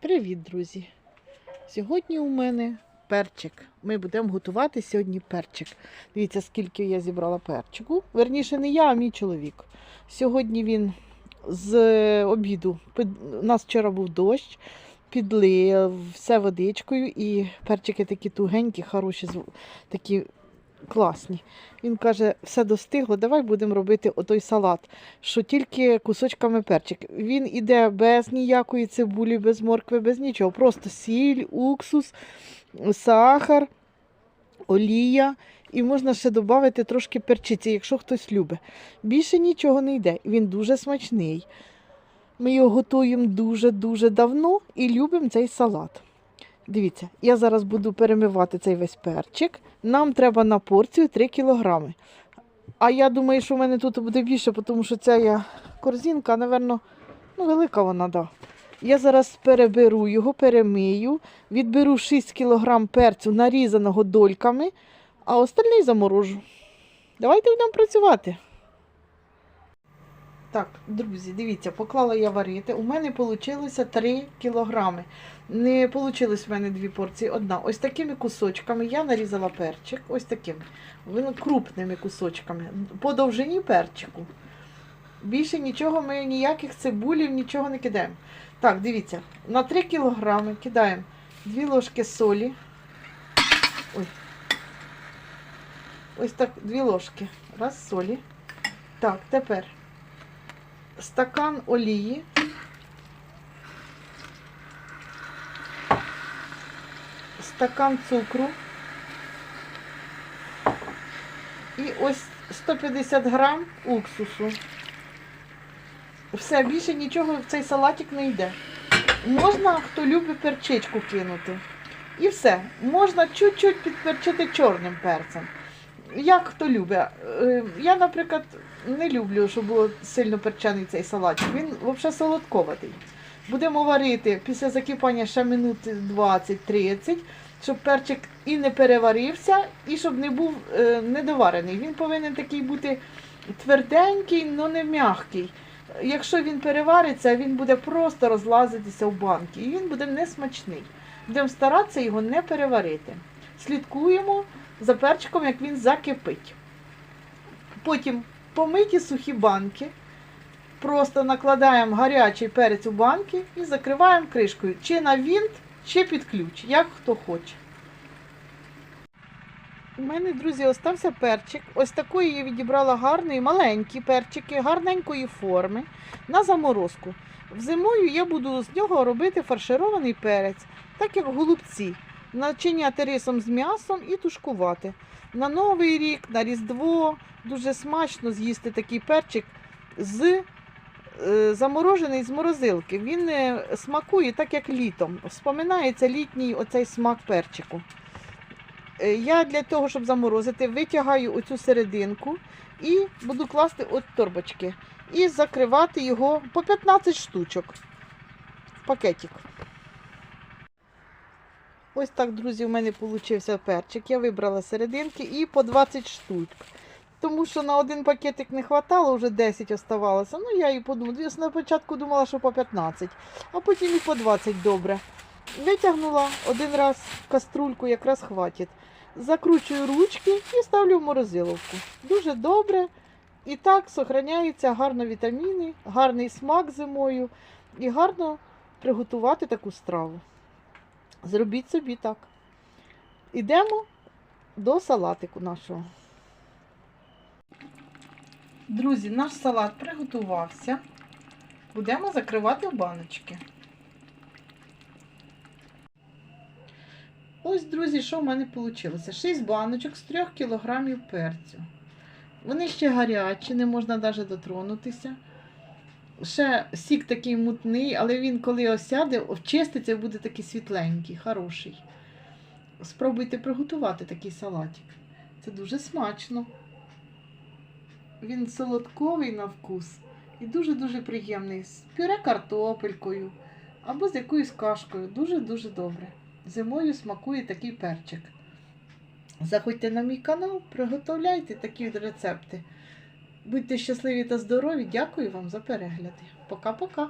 Привіт, друзі! Сьогодні у мене перчик. Ми будемо готувати сьогодні перчик. Дивіться, скільки я зібрала перчику. Верніше, не я, а мій чоловік. Сьогодні він з обіду. У нас вчора був дощ, підлив все водичкою, і перчики такі тугенькі, хороші, такі класні. Він каже, все достигло, давай будемо робити отой салат що тільки кусочками перчик. Він іде без ніякої цибулі, без моркви, без нічого. Просто сіль, уксус, сахар, олія. І можна ще додати трошки перчиці, якщо хтось любить. Більше нічого не йде. Він дуже смачний. Ми його готуємо дуже-дуже давно і любимо цей салат. Дивіться, я зараз буду перемивати цей весь перчик. Нам треба на порцію 3 кілограми. А я думаю, що в мене тут буде більше, тому що ця корзинка, напевно, ну, велика вона, да. Я зараз переберу його, перемию, відберу 6 кг перцю, нарізаного дольками, а остальний заморожу. Давайте будемо працювати. Так, друзі, дивіться, поклала я варити. У мене вийшло 3 кілограми. Не вийшло в мене дві порції. Одна. Ось такими кусочками я нарізала перчик. Ось такими. Крупними кусочками. По довжині перчику. Більше нічого ми ніяких цибулів, нічого не кидаємо. Так, дивіться, на 3 кілограми кидаємо 2 ложки солі. Ой. Ось так, 2 ложки. Раз солі. Так, тепер стакан олії. Стакан цукру. І ось 150 грам уксусу. Все, більше нічого в цей салатик не йде. Можна, хто любить перчичку кинути. І все. Можна чуть-чуть підперчити чорним перцем. Як хто любить. Е, Я, наприклад, не люблю, щоб було сильно перчений цей салатик. Він взагалі солодковатий. Будемо варити після закипання ще минут 20-30, щоб перчик і не переварився, і щоб не був е, недоварений. Він повинен такий бути тверденький, але не м'який. Якщо він перевариться, він буде просто розлазитися в банки, і він буде несмачний. Будемо старатися його не переварити. Слідкуємо за перчиком, як він закипить. Потім помиті сухі банки. Просто накладаємо гарячий перець у банки і закриваємо кришкою. Чи на вінт, чи під ключ, як хто хоче. У мене, друзі, остався перчик. Ось такої я відібрала гарний, маленькі перчики, гарненької форми на заморозку. Зимою я буду з нього робити фарширований перець, так як голубці. Начиняти рисом з м'ясом і тушкувати. На Новий рік, на Різдво дуже смачно з'їсти такий перчик з е, заморожений з морозилки. Він е, смакує так, як літом. Вспоминається літній оцей смак перчику. Е, Я для того, щоб заморозити, витягаю оцю серединку і буду класти от торбочки. І закривати його по 15 штучок в пакетик. Ось так, друзі, у мене вийшов перчик. Я вибрала серединки і по 20 штук. Тому що на один пакетик не вистачало, вже 10 оставалося. Ну, я і подумала. Я спочатку думала, що по 15, а потім і по 20 добре. Витягнула один раз каструльку, якраз хватить. Закручую ручки і ставлю в морозиловку. Дуже добре. І так зберігаються гарно вітаміни, гарний смак зимою і гарно приготувати таку страву. Зробіть собі так. Ідемо до салатику нашого. Друзі, наш салат приготувався. Будемо закривати в баночки. Ось, друзі, що в мене вийшло? 6 баночок з 3 кг перцю. Вони ще гарячі, не можна навіть дотронутися. Ще сік такий мутний, але він, коли осяде, очиститься, буде такий світленький, хороший. Спробуйте приготувати такий салатик. Це дуже смачно. Він солодковий на вкус і дуже-дуже приємний. З пюре картопелькою або з якоюсь кашкою. Дуже-дуже добре. Зимою смакує такий перчик. Заходьте на мій канал, приготовляйте такі рецепти. Будьте щасливі та здорові. Дякую вам за перегляди. Пока-пока.